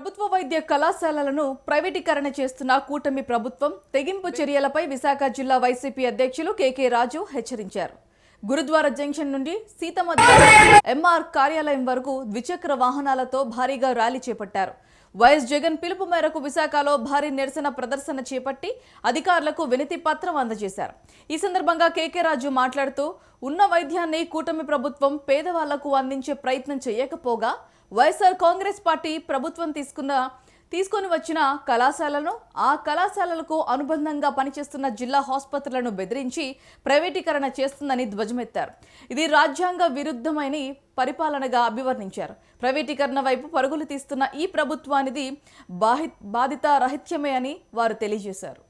ప్రభుత్వ వైద్య కళాశాలలను ప్రైవేటీకరణ చేస్తున్న కూటమి ప్రభుత్వం తెగింపు చర్యలపై విశాఖ జిల్లా వైసీపీ అధ్యక్షులు కేకే రాజు హెచ్చరించారు. గురుద్వార జంక్షన్ నుండి సీతమ్మ ఎంఆర్ కార్యాలయం వరకు ద్విచక్ర వాహనాలతో భారీగా ర్యాలీ చేపట్టారు. వైఎస్ జగన్ పిలుపు మేరకు విశాఖలో భారీ నిరసన ప్రదర్శన చేపట్టి అధికారులకు వినతి పత్రం అందజేశారు. ఈ సందర్భంగా కేకే రాజు మాట్లాడుతూ ఉన్న వైద్యాన్ని కూటమి ప్రభుత్వం పేదవాళ్ళకు అందించే ప్రయత్నం చేయకపోగా వైఎస్ఆర్ కాంగ్రెస్ పార్టీ ప్రభుత్వం తీసుకున్న తీసుకొని వచ్చిన కళాశాలను ఆ కళాశాలలకు అనుబంధంగా పనిచేస్తున్న జిల్లా ఆసుపత్రులను బెదిరించి ప్రైవేటీకరణ చేస్తుందని ధ్వజమెత్తారు. ఇది రాజ్యాంగ విరుద్ధమైన పరిపాలనగా అభివర్ణించారు. ప్రైవేటీకరణ వైపు పరుగులు తీస్తున్న ఈ ప్రభుత్వానిది బాహి బాధిత రహిత్యమే అని వారు తెలియజేశారు.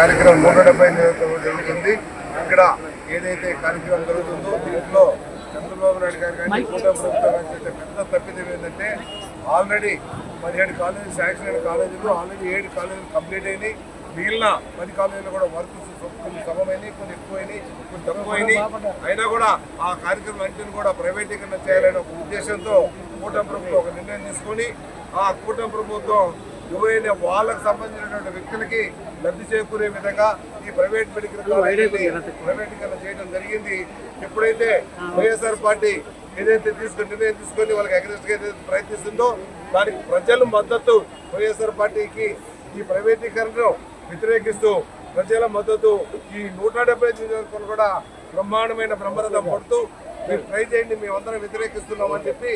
కార్యక్రమం నూట డెబ్బై జరుగుతుంది. ఇక్కడ ఏదైతే కార్యక్రమం జరుగుతుందో దీంట్లో చంద్రబాబు నాయుడు గారు కానీ కూటమి ప్రభుత్వం పెద్ద తప్పిదం ఏంటంటే ఆల్రెడీ పదిహేడు కాలేజీలు శాంక్షన్ అయిన కాలేజీలు ఆల్రెడీ ఏడు కాలేజీలు కంప్లీట్ అయినాయి. మిగిలిన పది కాలేజీలు కూడా వర్క్ కొన్ని సమమైనవి కొన్ని ఎక్కువైనాయి కొన్ని తక్కువైనాయి. అయినా కూడా ఆ కార్యక్రమం అన్నింటిని కూడా ప్రైవేటీకరణ చేయాలనే ఒక ఉద్దేశంతో కూటమి ప్రభుత్వం ఒక నిర్ణయం తీసుకొని ఆ కూటమి ప్రభుత్వం ఎవరైనా వాళ్ళకు సంబంధించినటువంటి వ్యక్తులకి లబ్ధి చేకూరే విధంగా ఈ ప్రైవేట్ మెడికల్ ప్రైవేటీకరణ చేయడం జరిగింది. ఎప్పుడైతే వైఎస్ఆర్ పార్టీ ఏదైతే తీసుకుని నిర్ణయం తీసుకొని వాళ్ళకి అగ్రెస్ట్ ఏదైతే ప్రయత్నిస్తుందో దానికి ప్రజల మద్దతు వైఎస్ఆర్ పార్టీకి ఈ ప్రైవేటీకరణను వ్యతిరేకిస్తూ ప్రజల మద్దతు ఈ నూట డెబ్బై నియోజకవర్గాలు కూడా బ్రహ్మాండమైన బ్రహ్మరథం పడుతూ మీరు ట్రై చేయండి మేమందరం వ్యతిరేకిస్తున్నామని చెప్పి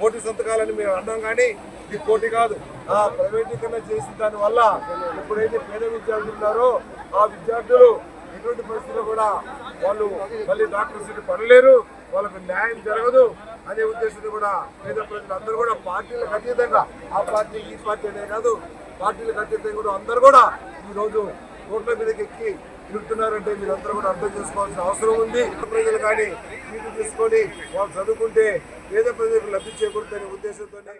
కోటి సంతకాలని మేము అన్నాం కానీ ఇది కోటి కాదు. ఆ ప్రైవేటీకరణ చేసిన దాని వల్ల ఎప్పుడైతే పేద విద్యార్థులు ఉన్నారో ఆ విద్యార్థులు ఎటువంటి పరిస్థితుల్లో కూడా వాళ్ళు మళ్ళీ డాక్టర్ సీట్ పడలేరు వాళ్ళకు న్యాయం జరగదు అనే ఉద్దేశంతో కూడా పేద ప్రజలు అందరూ కూడా పార్టీలకు అతీతంగా ఆ పార్టీ ఈ పార్టీ అనే కాదు పార్టీలకు అతీతంగా కూడా అందరూ కూడా ఈరోజు రోడ్ల మీదకి ఎక్కి తిరుగుతున్నారంటే మీరందరూ కూడా అర్థం చేసుకోవాల్సిన అవసరం ఉంది. ప్రజలు కానీ తీసుకొని వాళ్ళు చదువుకుంటే పేద ప్రజలకు లబ్ధి చేకూరుతున్న ఉద్దేశంతోనే